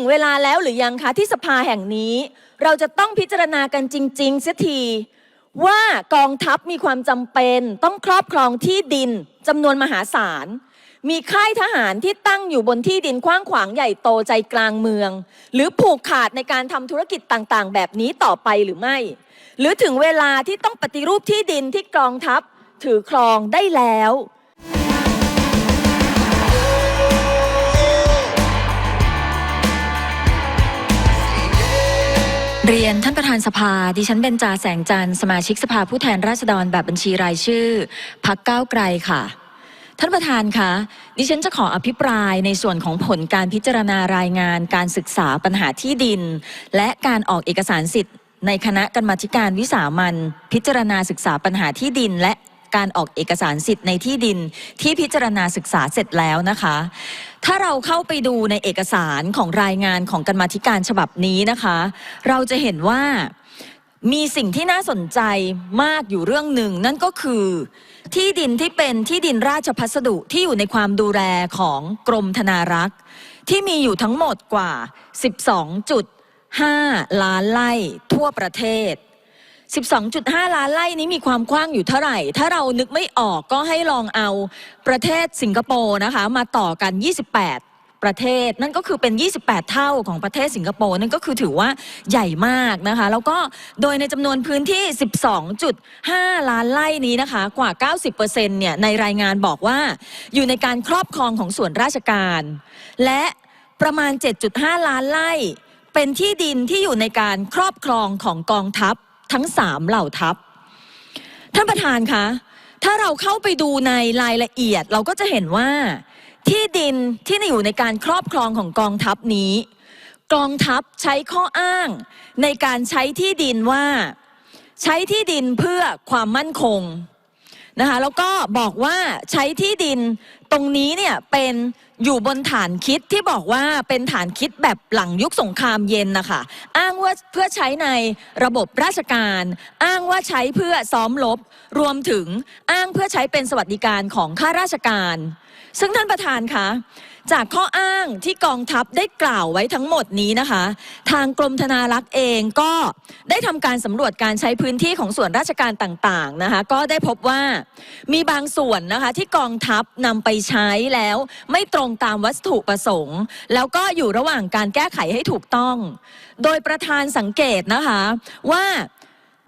งเวลาแล้วหรือยังคะที่สภาแห่งนี้ เราจะต้องพิจารณากันจริง ๆ เสียทีว่ากองทัพมีความจำเป็นต้องครอบครองที่ดินจำนวนมหาศาล มีค่ายทหารที่ตั้งอยู่บนที่ดินกว้างขวางใหญ่โตใจกลางเมือง หรือผูกขาดในการทำธุรกิจต่างๆ แบบนี้ต่อไปหรือไม่ หรือถึงเวลาที่ต้องปฏิรูปที่ดินที่กองทัพถือครองได้แล้ว เรียนท่านประธานสภา ดิฉันเบญจาแสงจันทร์สมาชิกสภาผู้แทนราษฎรแบบบัญชีรายชื่อพักก้าวไกลค่ะ ท่านประธานคะดิฉันจะขออภิปรายในส่วนของผลการพิจารณารายงานการศึกษาปัญหาที่ดิน และการออกเอกสารสิทธิ์ ในคณะกรรมาการวิสามันพิจารณาศึกษาปัญหาที่ดิน และ การออกเอกสารสิทธิ์ในที่ดินที่พิจารณาศึกษาเสร็จแล้วนะคะ ถ้าเราเข้าไปดูในเอกสารของรายงานของกรรมาธิการฉบับนี้นะคะ เราจะเห็นว่ามีสิ่งที่น่าสนใจมากอยู่เรื่องหนึ่ง นั่นก็คือ ที่ดินที่เป็นที่ดินราชพัสดุที่อยู่ในความดูแลของกรมธนารักษ์ ที่มีอยู่ทั้งหมดกว่า 12.5 ล้านไร่ทั่วประเทศ 12.5 ล้านไร่นี้มีความกว้างอยู่เท่าไหร่ ถ้าเรานึกไม่ออกก็ให้ลองเอาประเทศสิงคโปร์นะคะ มาต่อกัน 28 ประเทศ นั่นก็คือเป็น 28 เท่าของประเทศสิงคโปร์ นั่นก็คือถือว่าใหญ่มากนะคะ แล้วก็โดยในจำนวนพื้นที่ 12.5 ล้านไร่นี้นะคะ กว่า 90%เนี่ย ในรายงานบอกว่า อยู่ในการครอบครองของส่วนราชการ และประมาณ 7.5 ล้านไร่ เป็นที่ดินที่อยู่ในการครอบครองของกองทัพ ทั้งสามเหล่าทัพ ท่านประธานคะ ถ้าเราเข้าไปดูในรายละเอียดเราก็จะเห็นว่า ที่ดินที่อยู่ในการครอบครองของกองทัพนี้ กองทัพใช้ข้ออ้าง ในการใช้ที่ดินว่า ใช้ที่ดินเพื่อความมั่นคง นะคะแล้วก็บอกว่าใช้ที่ดินตรงนี้เนี่ยเป็นอยู่บนฐานคิดที่บอกว่าเป็นฐานคิดแบบหลังยุคสงครามเย็นนะคะอ้างว่าเพื่อใช้ในระบบราชการ อ้างว่าใช้เพื่อซ้อมลบ รวมถึงอ้างเพื่อใช้เป็นสวัสดิการของข้าราชการ ซึ่งท่านประธานคะจากข้ออ้างที่กองทัพได้กล่าวไว้ทั้งหมดนี้นะคะ ทางกรมธนารักษ์เองก็ได้ทำการสำรวจการใช้พื้นที่ของส่วนราชการต่างๆนะคะ ก็ได้พบว่ามีบางส่วนนะคะที่กองทัพนำไปใช้แล้ว ไม่ตรงตามวัตถุประสงค์ แล้วก็อยู่ระหว่างการแก้ไขให้ถูกต้อง โดยประธานสังเกตนะคะว่า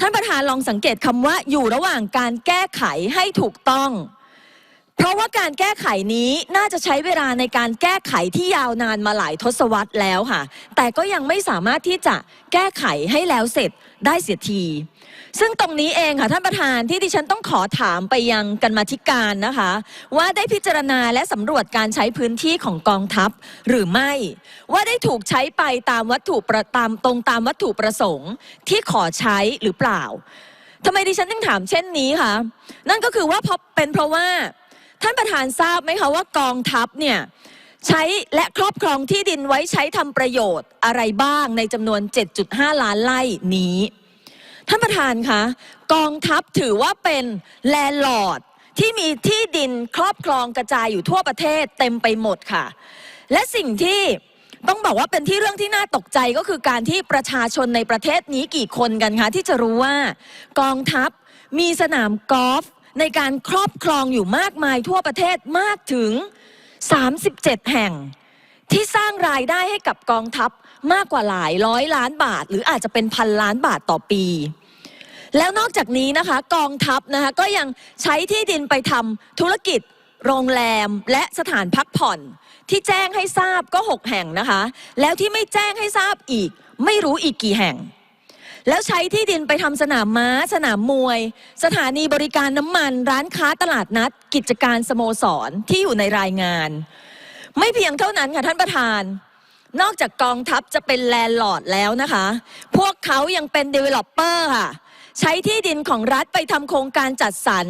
ท่านประธานลองสังเกตคำว่าอยู่ระหว่างการแก้ไขให้ถูกต้อง เพราะว่าการแก้ไขนี้น่าจะใช้เวลาในการแก้ไขที่ยาวนานมาหลายทศวรรษแล้วค่ะ แต่ก็ยังไม่สามารถที่จะแก้ไขให้แล้วเสร็จได้เสียที ซึ่งตรงนี้เองค่ะท่านประธานที่ดิฉันต้องขอถามไปยังกันมาธิการนะคะ ว่าได้พิจารณาและสำรวจการใช้พื้นที่ของกองทัพหรือไม่ ว่าได้ถูกใช้ไปตามวัตถุประตามตรงตามวัตถุประสงค์ที่ขอใช้หรือเปล่าทำไมดิฉันถึงถามเช่นนี้คะนั่นก็คือว่าเพราะเป็นเพราะว่า ท่านประธานทราบไหมคะว่ากองทัพเนี่ยใช้และครอบครองที่ดินไว้ใช้ทำประโยชน์อะไรบ้างในจำนวน 7.5 ล้านไร่นี้ ท่านประธานคะกองทัพถือว่าเป็นแลนด์ลอร์ดที่มีที่ดินครอบครองกระจายอยู่ทั่วประเทศเต็มไปหมดค่ะ และสิ่งที่ต้องบอกว่าเป็นที่เรื่องที่น่าตกใจก็คือการที่ประชาชนในประเทศนี้กี่คนกันคะที่จะรู้ว่ากองทัพมีสนามกอล์ฟ ในการครอบครองอยู่มากมายทั่วประเทศมากถึง 37 แห่ง ที่สร้างรายได้ให้กับกองทัพมากกว่าหลายร้อยล้านบาท หรืออาจจะเป็นพันล้านบาทต่อปี แล้วนอกจากนี้นะคะกองทัพนะคะก็ยังใช้ที่ดินไปทำธุรกิจ โรงแรมและสถานพักผ่อน ที่แจ้งให้ทราบก็ 6 แห่งนะคะ แล้วที่ไม่แจ้งให้ทราบอีก ไม่รู้อีกกี่แห่ง แล้วใช้ที่ดินไปทำสนามม้า สนามมวย สถานีบริการน้ำมัน ร้านค้าตลาดนัด กิจการสโมสรที่อยู่ในรายงาน ไม่เพียงเท่านั้นค่ะท่านประธาน นอกจากกองทัพจะเป็นแลนด์ลอร์ดแล้วนะคะ พวกเขายังเป็น developer ค่ะ ใช้ที่ดินของรัฐไปทำโครงการจัดสรร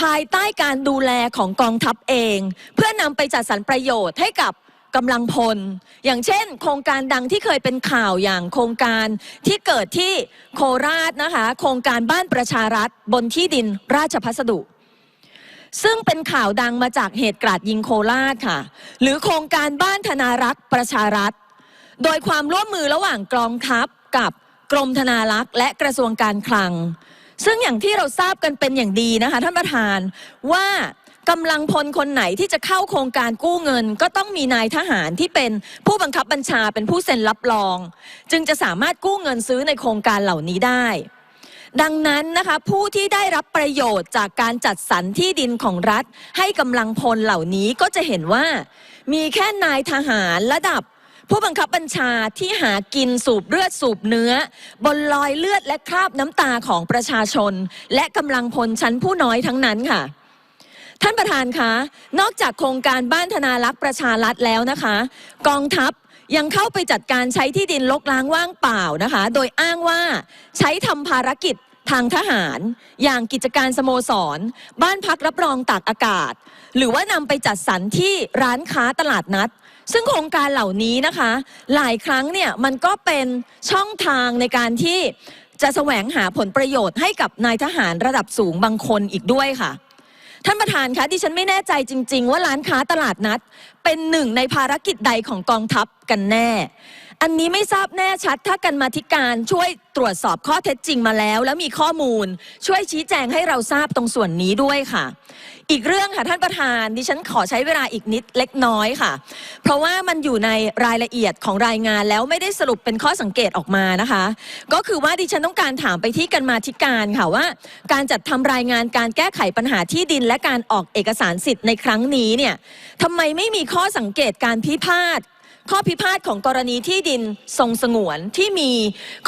ภายใต้การดูแลของกองทัพเอง เพื่อนำไปจัดสรรประโยชน์ให้กับ กำลังพล อย่างเช่น โครงการดังที่เคยเป็นข่าวอย่างโครงการที่เกิดที่โคราชนะคะ โครงการบ้านประชารัฐบนที่ดินราชพัสดุ ซึ่งเป็นข่าวดังมาจากเหตุกราดยิงโคราชค่ะ หรือโครงการบ้านธนารักษ์ประชารัฐ โดยความร่วมมือระหว่างกองทัพกับกรมธนารักษ์และกระทรวงการคลัง ซึ่งอย่างที่เราทราบกันเป็นอย่างดีนะคะท่านประธานว่า กำลังพลคนไหนที่จะเข้าโครงการกู้เงิน ก็ต้องมีนายทหารที่เป็นผู้บังคับบัญชาเป็นผู้เซ็นรับรอง จึงจะสามารถกู้เงินซื้อในโครงการเหล่านี้ได้ ดังนั้นนะคะผู้ที่ได้รับประโยชน์จากการจัดสรรที่ดินของรัฐ ให้กำลังพลเหล่านี้ก็จะเห็นว่า มีแค่นายทหารระดับผู้บังคับบัญชาที่หากินสูบเลือดสูบเนื้อ บนรอยเลือดและคราบน้ำตาของประชาชน และกำลังพลชั้นผู้น้อยทั้งนั้นค่ะ ท่านประธานคะ นอกจากโครงการบ้านธนารักษ์ประชารัฐแล้วนะคะ กองทัพยังเข้าไปจัดการใช้ที่ดินลกล้างว่างเปล่านะคะ โดยอ้างว่าใช้ทำภารกิจทางทหาร อย่างกิจการสโมสร บ้านพักรับรองตากอากาศ หรือว่านำไปจัดสรรที่ร้านค้าตลาดนัด ซึ่งโครงการเหล่านี้นะคะ หลายครั้งเนี่ยมันก็เป็นช่องทางในการที่จะแสวงหาผลประโยชน์ให้กับนายทหารระดับสูงบางคนอีกด้วยค่ะ ท่านประธานคะดิฉันไม่แน่ใจจริง ๆ ว่าร้านค้าตลาดนัด เป็นหนึ่งในภารกิจใดของกองทัพกันแน่ อันนี้ไม่ทราบแน่ชัดถ้ากันมาธิการช่วยตรวจสอบข้อเท็จจริงมาแล้ว แล้วมีข้อมูล ช่วยชี้แจงให้เราทราบตรงส่วนนี้ด้วยค่ะ อีกเรื่องค่ะท่านประธานดิฉันขอใช้เวลาอีกนิดเล็กน้อยค่ะ เพราะว่ามันอยู่ในรายละเอียดของรายงานแล้วไม่ได้สรุปเป็นข้อสังเกตออกมานะคะ ก็คือว่าดิฉันต้องการถามไปที่กันมาธิการค่ะว่า การจัดทำรายงานการแก้ไขปัญหาที่ดิน และการออกเอกสารสิทธิ์ในครั้งนี้เนี่ยทำไมไม่มีข้อสังเกตการพิพาท ข้อพิพาทของกรณีที่ดินทรงสงวนที่มี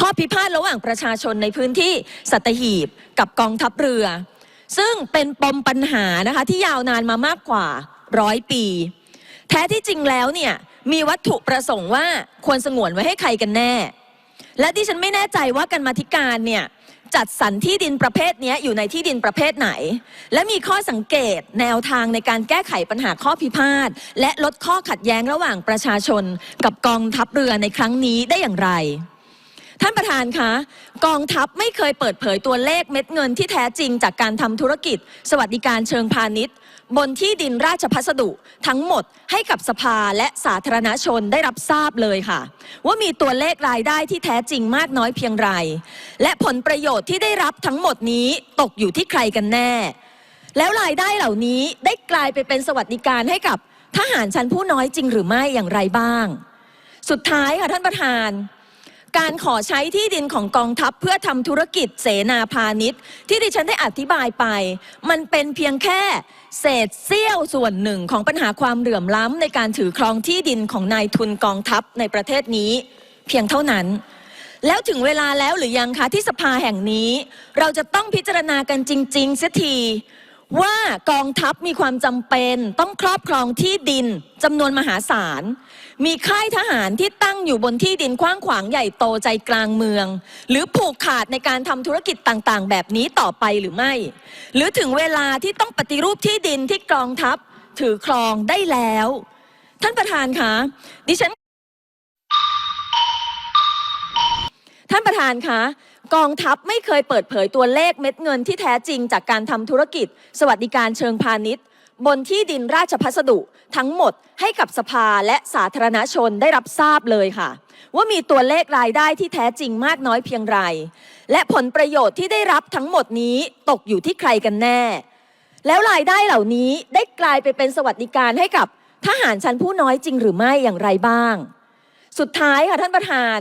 ข้อพิพาทระหว่างประชาชนในพื้นที่สัตหีบกับกองทัพเรือ ซึ่งเป็นปมปัญหานะคะที่ยาวนานมามากกว่าร้อยปี แท้ที่จริงแล้วเนี่ยมีวัตถุประสงค์ว่าควรสงวนไว้ให้ใครกันแน่ และดิฉันไม่แน่ใจว่ากันมาธิการเนี่ย จัดสรรที่ดินประเภทนี้อยู่ในที่ดินประเภทไหน และมีข้อสังเกตแนวทางในการแก้ไขปัญหาข้อพิพาท และลดข้อขัดแย้งระหว่างประชาชน กับกองทัพเรือในครั้งนี้ได้อย่างไร ท่านประธานคะ กองทัพไม่เคยเปิดเผยตัวเลขเม็ดเงินที่แท้จริงจากการทำธุรกิจ สวัสดิการเชิงพาณิชย์ บนที่ดินราชพัสดุทั้งหมดให้กับสภาและสาธารณชนได้รับทราบเลยค่ะ ว่ามีตัวเลขรายได้ที่แท้จริงมากน้อยเพียงไร และผลประโยชน์ที่ได้รับทั้งหมดนี้ตกอยู่ที่ใครกันแน่ แล้วรายได้เหล่านี้ได้กลายไปเป็นสวัสดิการให้กับทหารชั้นผู้น้อยจริงหรือไม่อย่างไรบ้าง สุดท้ายค่ะท่านประธาน การขอใช้ที่ดินของกองทัพเพื่อทำธุรกิจเสนาพาณิชย์ ที่ดิฉันได้อธิบายไป มันเป็นเพียงแค่เศษเสี้ยวส่วนหนึ่งของปัญหาความเหลื่อมล้ำในการถือครองที่ดินของนายทุนกองทัพในประเทศนี้ เพียงเท่านั้น แล้วถึงเวลาแล้วหรือยังคะที่สภาแห่งนี้ เราจะต้องพิจารณากันจริงๆเสียทีว่ากองทัพมีความจำเป็นต้องครอบครองที่ดินจำนวนมหาศาล มีค่ายทหารที่ตั้งอยู่บนที่ดินกว้างขวางใหญ่โตใจกลางเมือง หรือผูกขาดในการทำธุรกิจต่างๆ แบบนี้ต่อไปหรือไม่ หรือถึงเวลาที่ต้องปฏิรูปที่ดินที่กองทัพ ถือครองได้แล้ว ท่านประธานคะดิฉัน ท่านประธานคะกองทัพไม่เคยเปิดเผยตัวเลขเม็ดเงินที่แท้จริงจากการทำธุรกิจ สวัสดิการเชิงพาณิชย์ บนที่ดินราชพัสดุทั้งหมดให้กับสภาและสาธารณชนได้รับทราบเลยค่ะ ว่ามีตัวเลขรายได้ที่แท้จริงมากน้อยเพียงไร และผลประโยชน์ที่ได้รับทั้งหมดนี้ตกอยู่ที่ใครกันแน่ แล้วรายได้เหล่านี้ได้กลายไปเป็นสวัสดิการให้กับทหารชั้นผู้น้อยจริงหรือไม่อย่างไรบ้าง สุดท้ายค่ะท่านประธาน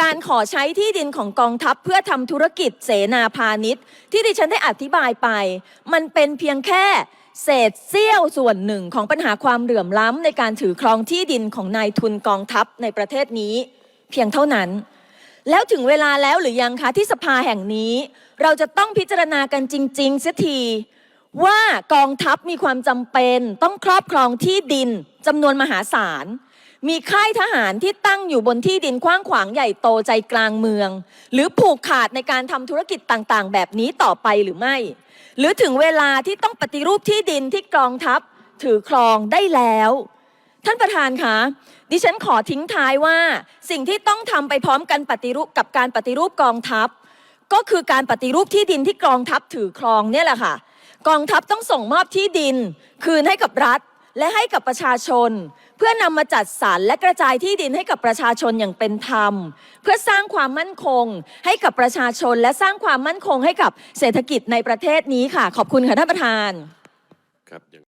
การขอใช้ที่ดินของกองทัพเพื่อทำธุรกิจเสนาพาณิชย์ ที่ดิฉันได้อธิบายไป มันเป็นเพียงแค่ เศษเสี้ยวส่วนหนึ่งของปัญหาความเหลื่อมล้ำในการถือครองที่ดินของนายทุนกองทัพในประเทศนี้ เพียงเท่านั้น แล้วถึงเวลาแล้วหรือยังคะที่สภาแห่งนี้ เราจะต้องพิจารณากันจริง ๆ เสียทีว่ากองทัพมีความจำเป็นต้องครอบครองที่ดินจำนวนมหาศาล มีค่ายทหารที่ตั้งอยู่บนที่ดินกว้างขวางใหญ่โตใจกลางเมือง หรือผูกขาดในการทำธุรกิจต่างๆ แบบนี้ต่อไปหรือไม่ หรือถึงเวลาที่ต้องปฏิรูปที่ดินที่กองทัพถือครองได้แล้ว ท่านประธานคะดิฉันขอทิ้งท้ายว่า สิ่งที่ต้องทำไปพร้อมกันปฏิรูปกับการปฏิรูปกองทัพ ก็คือการปฏิรูปที่ดินที่กองทัพถือครองเนี่ยแหละค่ะ กองทัพต้องส่งมอบที่ดิน คืนให้กับรัฐและให้กับประชาชน พื่อนำมาจัดสรรและกระจายที่ดินให้กับประชาชนอย่างเป็นธรรม เพื่อสร้างความมั่นคง ให้กับประชาชนและสร้างความมั่นคงให้กับเศรษฐกิจในประเทศนี้ค่ะ ขอบคุณค่ะท่านประธานครับอย่าง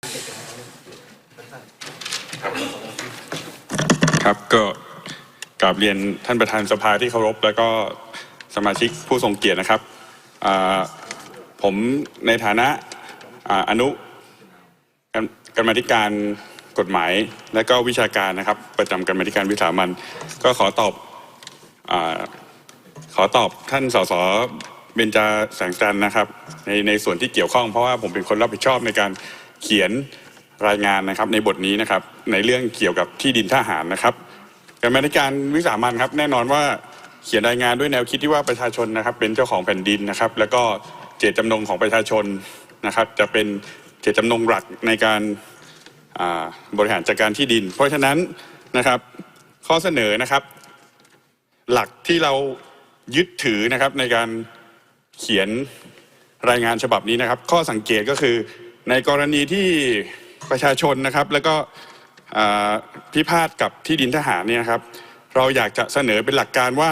ครับก็กราบเรียนท่านประธานสภาที่เคารพ แล้วก็สมาชิกผู้ทรงเกียรตินะครับอ่าผมในฐานะอ่าอนุกรรมกรรมาธิการ กฎหมายและก็วิชาการนะครับ ประจำกรรมธิการวิสามันก็ขอตอบอขอตอบท่านสสเบญจาแสงจันทร์นะครับ ในในส่วนที่เกี่ยวข้องเพราะว่าผมเป็นคนรับผิดชอบในการเขียนรายงานนะครับ ในบทนี้นะครับ ในเรื่องเกี่ยวกับที่ดินทหารนะครับกรรมธิการวิสามันครับแน่นอนว่าเขียนรายงานด้วยแนวคิดที่ว่าประชาชนนะครับ เป็นเจ้าของแผ่นดินนะครับ แล้วก็เจตจำนงของประชาชนนะครับ จะเป็นเจตจำนงหลักในการ บริหารจัดการที่ดิน เพราะฉะนั้นนะครับข้อเสนอนะครับ หลักที่เรายึดถือนะครับในการเขียนรายงานฉบับนี้นะครับ ข้อสังเกตก็คือในกรณีที่ประชาชนนะครับ แล้วก็พิพาทกับที่ดินทหารเนี่ยครับเราอยากจะเสนอเป็นหลักการว่า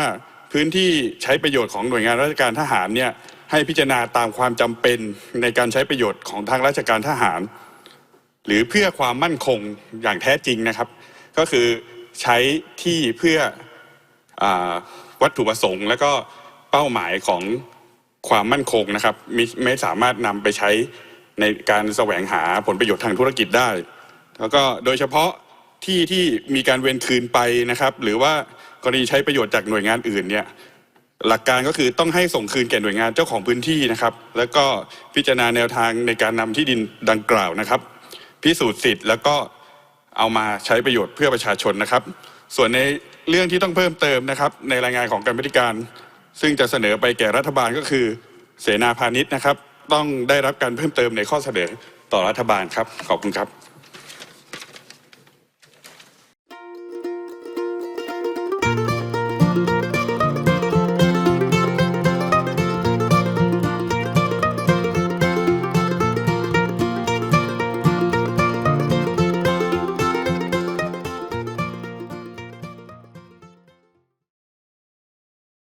พื้นที่ใช้ประโยชน์ของหน่วยงานราชการทหารเนี่ยให้พิจารณาตามความจำเป็นในการใช้ประโยชน์ของทางราชการทหาร หรือเพื่อความมั่นคงอย่างแท้จริงนะครับ ก็คือใช้ที่เพื่ออวัตถุประสงค์ และก็เป้าหมายของความมั่นคงนะครับมิไม่สามารถนำไปใช้ในการแสวงหาผลประโยชน์ทางธุรกิจได้ แล้วก็โดยเฉพาะที่ที่มีการเวนคืนไปนะครับ หรือว่ากรณีใช้ประโยชน์จากหน่วยงานอื่นเนี่ยหลักการก็คือต้องให้ส่งคืนแก่หน่วยงานเจ้าของพื้นที่นะครับ แล้วก็พิจารณาแนวทางในการนำที่ดินดังกล่าวนะครับ พิสูจน์สิทธิ์แล้วก็เอามาใช้ประโยชน์เพื่อประชาชนนะครับ ส่วนในเรื่องที่ต้องเพิ่มเติมนะครับ ในรายงานของการบริการ ซึ่งจะเสนอไปแก่รัฐบาลก็คือ เสนาพาณิชย์นะครับ ต้องได้รับการเพิ่มเติมในข้อเสนอต่อรัฐบาลครับขอบคุณครับ